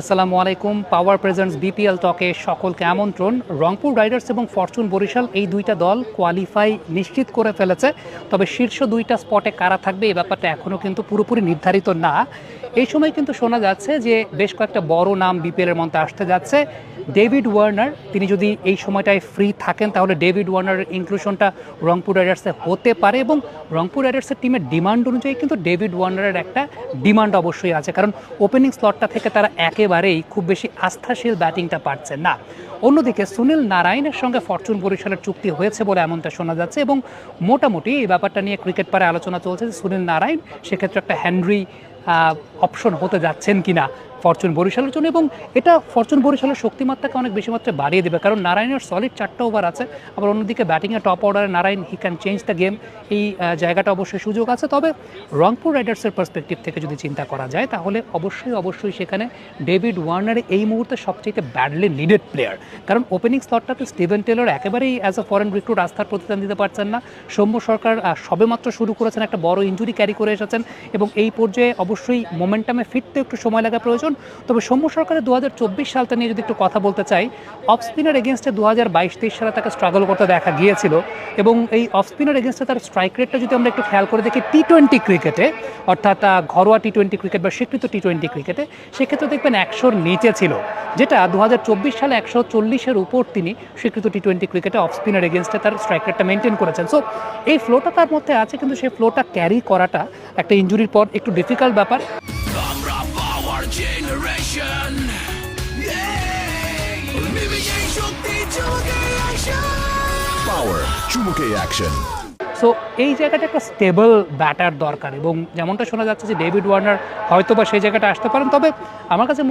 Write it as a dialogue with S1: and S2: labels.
S1: আসসালামু আলাইকুম। পাওয়ার presents BPL টকে সকলকে আমন্ত্রণ। রংপুর রাইডার্স এবং ফরচুন বরিশাল এই দুইটা দল কোয়ালিফাই নিশ্চিত করে ফেলেছে। তবে শীর্ষ দুইটা স্পটে কারা থাকবে এই ব্যাপারটা এখনও কিন্তু পুরোপুরি নির্ধারিত না। এই সময় কিন্তু শোনা যাচ্ছে যে বেশ কয়েকটা বড় নাম বিপিএলের মধ্যে আসতে যাচ্ছে। ডেভিড ওয়ার্নার তিনি যদি এই সময়টায় ফ্রি থাকেন, তাহলে ডেভিড ওয়ার্নারের ইনক্লুশনটা রংপুর রাইডার্সে হতে পারে এবং রংপুর রাইডার্সের টিমের ডিমান্ড অনুযায়ী কিন্তু ডেভিড ওয়ার্নারের একটা ডিমান্ড অবশ্যই আছে। কারণ ওপেনিং স্লটটা থেকে তারা একেবারেই খুব বেশি আস্থাশীল ব্যাটিংটা পারছেন না। অন্যদিকে সুনীল নারায়ণের সঙ্গে ফরচুন বরিশালের চুক্তি হয়েছে বলে এমনটা শোনা যাচ্ছে এবং মোটামুটি এই ব্যাপারটা নিয়ে ক্রিকেট পারে আলোচনা চলছে যে সুনীল নারায়ণ সেক্ষেত্রে একটা হ্যান্ড্রি অপশন হতে যাচ্ছেন কিনা। ফরচুন বরিশালের জন্য এবং এটা ফরচুন বরিশালের শক্তিমাত্রাকে অনেক বেশি মাত্রায় বাড়িয়ে দেবে। কারণ নারায়ণের সলিড চারটা ওভার আছে, আবার অন্যদিকে ব্যাটিংয়ে টপ অর্ডারে Narine he can change the game এই জায়গাটা অবশ্যই সুযোগ আছে। তবে রংপুর রাইডার্সের পার্সপেক্টিভ থেকে যদি চিন্তা করা যায়, তাহলে অবশ্যই অবশ্যই সেখানে ডেভিড ওয়ার্নার এই মুহূর্তে সবচেয়ে ব্যাডলি নিডেড প্লেয়ার কারণ ওপেনিং স্লটটাতে স্টিভেন টেলর একেবারেই অ্যাজ আ ফরেন রিক্রুট আস্থার প্রতিদান দিতে পারছেন না। সৌম্য সরকার সবেমাত্র শুরু করেছেন, একটা বড় ইঞ্জুরি ক্যারি করে এসেছেন এবং এই পর্যায়ে অবশ্যই মোমেন্টামে ফিরতে একটু সময় লাগা প্রয়োজন। তবে সৌম্য সরকারের দু হাজার চব্বিশ সালটা নিয়ে যদি একটু কথা বলতে চাই অফ স্পিনার এগেনস্টে দু হাজার বাইশ তেইশ সালে তাকে স্ট্রাগল করতে দেখা গিয়েছিল এবং এই অফ স্পিনার এগেনস্টে তার স্ট্রাইক রেটটা যদি আমরা একটু খেয়াল করে দেখি টি টোয়েন্টি ক্রিকেটে অর্থাৎ ঘরোয়া টি টোয়েন্টি ক্রিকেট বা স্বীকৃত টি টোয়েন্টি ক্রিকেটে সেক্ষেত্রে দেখবেন একশোর নিচে ছিল, যেটা দু হাজার চব্বিশ সালে একশো চল্লিশের উপর তিনি স্বীকৃত টি টোয়েন্টি ক্রিকেটে অফ স্পিনার এগেনস্টে তার স্ট্রাইক রেটটা মেনটেন করেছেন। সো এই ফ্লোটা তার মধ্যে আছে, কিন্তু সেই ফ্লোটা ক্যারি করাটা একটা ইঞ্জুরির পর একটু ডিফিকাল্ট ব্যাপার।
S2: শক্তি চোখে action.
S3: Power চুমুকে action.
S1: সো এই জায়গাটা একটা স্টেবল ব্যাটার দরকার এবং যেমনটা শোনা যাচ্ছে যে ডেভিড ওয়ার্নার হয়তো বা সেই জায়গাটা আসতে পারেন তবে আমার কাছে